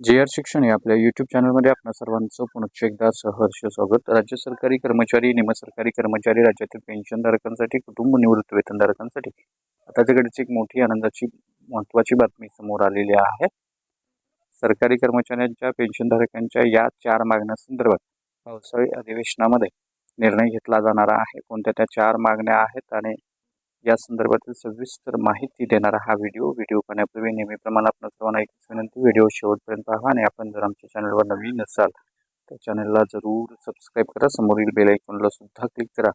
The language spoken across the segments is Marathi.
जे आर शिक्षण या आपल्या यूट्यूब चॅनलमध्ये आपल्या सर्वांचं पुनश्च एकदा सहर्ष स्वागत. राज्य सरकारी कर्मचारी निमसरकारी कर्मचारी राज्यातील पेन्शनधारकांसाठी कुटुंब निवृत्त वेतनधारकांसाठी. आता तिकडची एक मोठी आनंदाची महत्त्वाची बातमी समोर आलेली आहे. सरकारी कर्मचाऱ्यांच्या पेन्शनधारकांच्या या चार मागण्यासंदर्भात पावसाळी अधिवेशनामध्ये निर्णय घेतला जाणार आहे. कोणत्या त्या चार मागण्या आहेत आणि या संदर्भातील सविस्तर माहिती देणारा हा व्हिडिओ. व्हिडिओ पाहण्यापूर्वी नेहमीप्रमाणे आपण सर्वांना एक विनंती व्हिडिओ शेवटपर्यंत पाहा आणि आपण जर आमच्या चॅनलवर नवीन असाल तर चॅनलला जरूर सबस्क्राईब करा. समोरील बेल आयकॉनला सुद्धा क्लिक करा.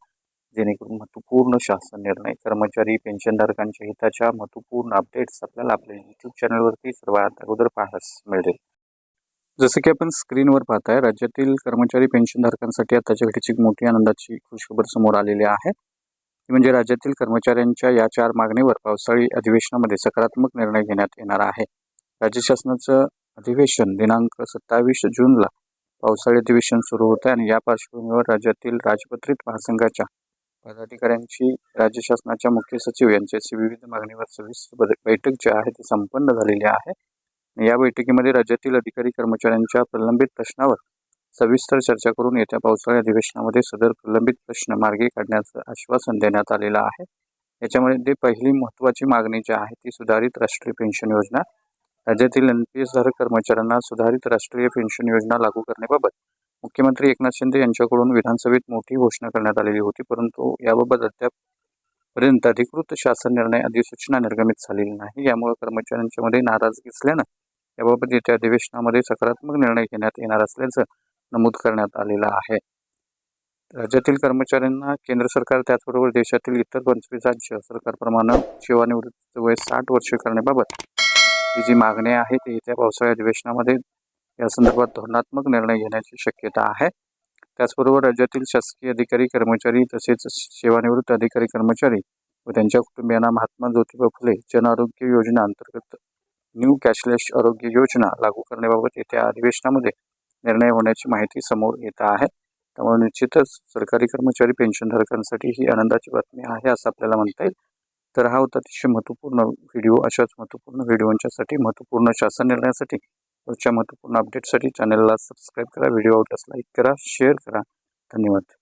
जेणेकरून महत्त्वपूर्ण शासन निर्णय कर्मचारी पेन्शनधारकांच्या हिताच्या महत्त्वपूर्ण अपडेट्स आपल्याला आपल्या यूट्यूब चॅनलवरती सर्वात अगोदर पाहायला मिळेल जसं की आपण स्क्रीनवर पाहताय राज्यातील कर्मचारी पेन्शनधारकांसाठी आताच्या घडीची एक मोठी आनंदाची खुशखबर समोर आलेली आहे. ती म्हणजे राज्यातील कर्मचाऱ्यांच्या या चार मागणीवर पावसाळी अधिवेशनामध्ये सकारात्मक निर्णय घेण्यात येणार आहे. राज्य शासनाचं अधिवेशन दिनांक सत्तावीस जूनला पावसाळी अधिवेशन सुरू होतं आणि या पार्श्वभूमीवर राज्यातील राजपत्रित महासंघाच्या पदाधिकाऱ्यांची राज्य शासनाच्या मुख्य सचिव यांच्याशी विविध मागणीवर सविस्तर बैठक जी आहे ती संपन्न झालेली आहे. या बैठकीमध्ये राज्यातील अधिकारी कर्मचाऱ्यांच्या प्रलंबित प्रश्नावर सविस्तर चर्चा करून येत्या पावसाळी अधिवेशनामध्ये सदर प्रलंबित प्रश्न मार्गी काढण्याचं आश्वासन देण्यात आलेलं आहे. याच्यामध्ये पहिली महत्त्वाची मागणी जी आहे ती सुधारित राष्ट्रीय पेन्शन योजना राज्यातील एन पी एस कर्मचाऱ्यांना सुधारित राष्ट्रीय पेन्शन योजना लागू करण्याबाबत मुख्यमंत्री एकनाथ शिंदे यांच्याकडून विधानसभेत मोठी घोषणा करण्यात आलेली होती परंतु याबाबत अद्यापपर्यंत अधिकृत शासन निर्णय अधिसूचना निर्गमित झालेली नाही. यामुळे कर्मचाऱ्यांच्या मध्ये नाराजगी असल्यानं याबाबत येत्या अधिवेशनामध्ये सकारात्मक निर्णय घेण्यात येणार असल्याचं नमूद करण्यात आलेला आहे. राज्यातील कर्मचाऱ्यांना केंद्र सरकार त्याचबरोबर देशातील इतर पंचवीस राज्य सरकारप्रमाणे सेवानिवृत्तीचं वय साठ वर्षे करण्याबाबत ही जी मागणी आहे ती येत्या पावसाळी अधिवेशनामध्ये या संदर्भात धोरणात्मक निर्णय घेण्याची शक्यता आहे. त्याचबरोबर राज्यातील शासकीय अधिकारी कर्मचारी तसेच सेवानिवृत्त अधिकारी कर्मचारी व त्यांच्या कुटुंबियांना महात्मा ज्योतिबा फुले जन आरोग्य योजना अंतर्गत न्यू कॅशलेस आरोग्य योजना लागू करण्याबाबत येत्या अधिवेशनामध्ये निर्णय होण्याची माहिती समोर येत आहे. त्यामुळे निश्चितच सरकारी कर्मचारी पेन्शनधारकांसाठी ही आनंदाची बातमी आहे असं आपल्याला म्हणता येईल. तर हा होता अतिशय महत्त्वपूर्ण व्हिडिओ अशाच महत्त्वपूर्ण व्हिडिओंच्यासाठी महत्त्वपूर्ण शासन निर्णयासाठी. रोजच्या महत्त्वपूर्ण अपडेटसाठी चॅनलला सबस्क्राईब करा व्हिडिओ आवडल्यास लाईक करा शेअर करा. धन्यवाद.